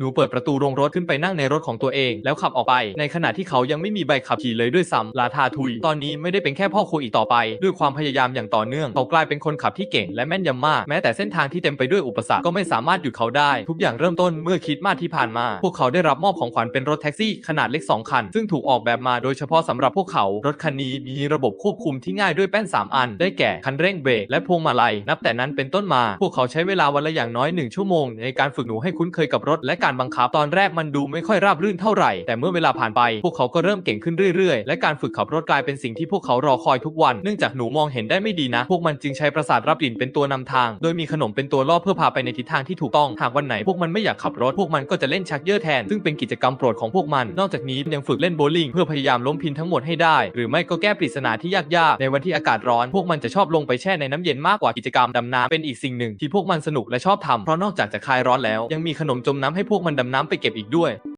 หนูเปิดประตูโรงรถขึ้นไปนั่งในรถของตัวเอง แล้วขับออกไป ในขณะที่เขายังไม่มีใบขับขี่เลยด้วยซ้ำลาทาทุย ตอนนี้ไม่ได้เป็นแค่พ่อครัวอีกต่อไป ด้วยความพยายามอย่างต่อเนื่อง เขากลายเป็นคนขับที่เก่งและแม่นยำมาก แม้แต่เส้นทางที่เต็มไปด้วยอุปสรรคก็ไม่สามารถหยุดเขาได้ ทุกอย่างเริ่มต้นเมื่อคิดมาที่ผ่านมา พวกเขาได้รับมอบของขวัญเป็นรถแท็กซี่ขนาดเล็ก 2 คัน ซึ่งถูกออกแบบมาโดยเฉพาะสำหรับพวกเขา รถคันนี้มีระบบควบคุมที่ง่ายด้วยแป้น 3 อัน ได้แก่คันเร่งเบรกและพวงมาลัย นับแต่นั้นเป็นต้นมา พวกเขาใช้เวลาวันละอย่างน้อย1ชั่วโมงในการฝึกหนูให้คุ้นเคยกับรถและการการบังคับ ตอนแรกมันดูไม่ค่อยราบรื่นเท่าไหร่ แต่เมื่อเวลาผ่านไป พวกเขาก็เริ่มเก่งขึ้นเรื่อยๆ และการฝึกขับรถกลายเป็นสิ่งที่พวกเขารอคอยทุกวัน เนื่องจากหนูมองเห็นได้ไม่ดีนะ พวกมันจึงใช้ประสาทรับกลิ่นเป็นตัวนำทาง โดยมีขนมเป็นตัวล่อเพื่อพาไปในทิศทางที่ถูกต้อง หากวันไหนพวกมันไม่อยากขับรถ พวกมันก็จะเล่นชักเยอแทน ซึ่งเป็นกิจกรรมโปรดของพวกมัน นอกจากนี้ยังฝึกเล่นโบว์ลิ่งเพื่อพยายามล้มพินทั้งหมดให้ได้ หรือไม่ก็แก้ปริศนาที่ยากๆ ในวันที่อากาศร้อน พวกมันจะชอบลงไปแช่ในน้ำเย็นมากกว่ากิจกรรมดำน้ำเป็นอีกสิ่งหนึ่งที่พวกมันสนุกและชอบทำเพราะนอกจากจะคลายร้อนแล้วยังมีขนมจมน้ำให้พวกมันดำน้ำไปเก็บอีกด้วย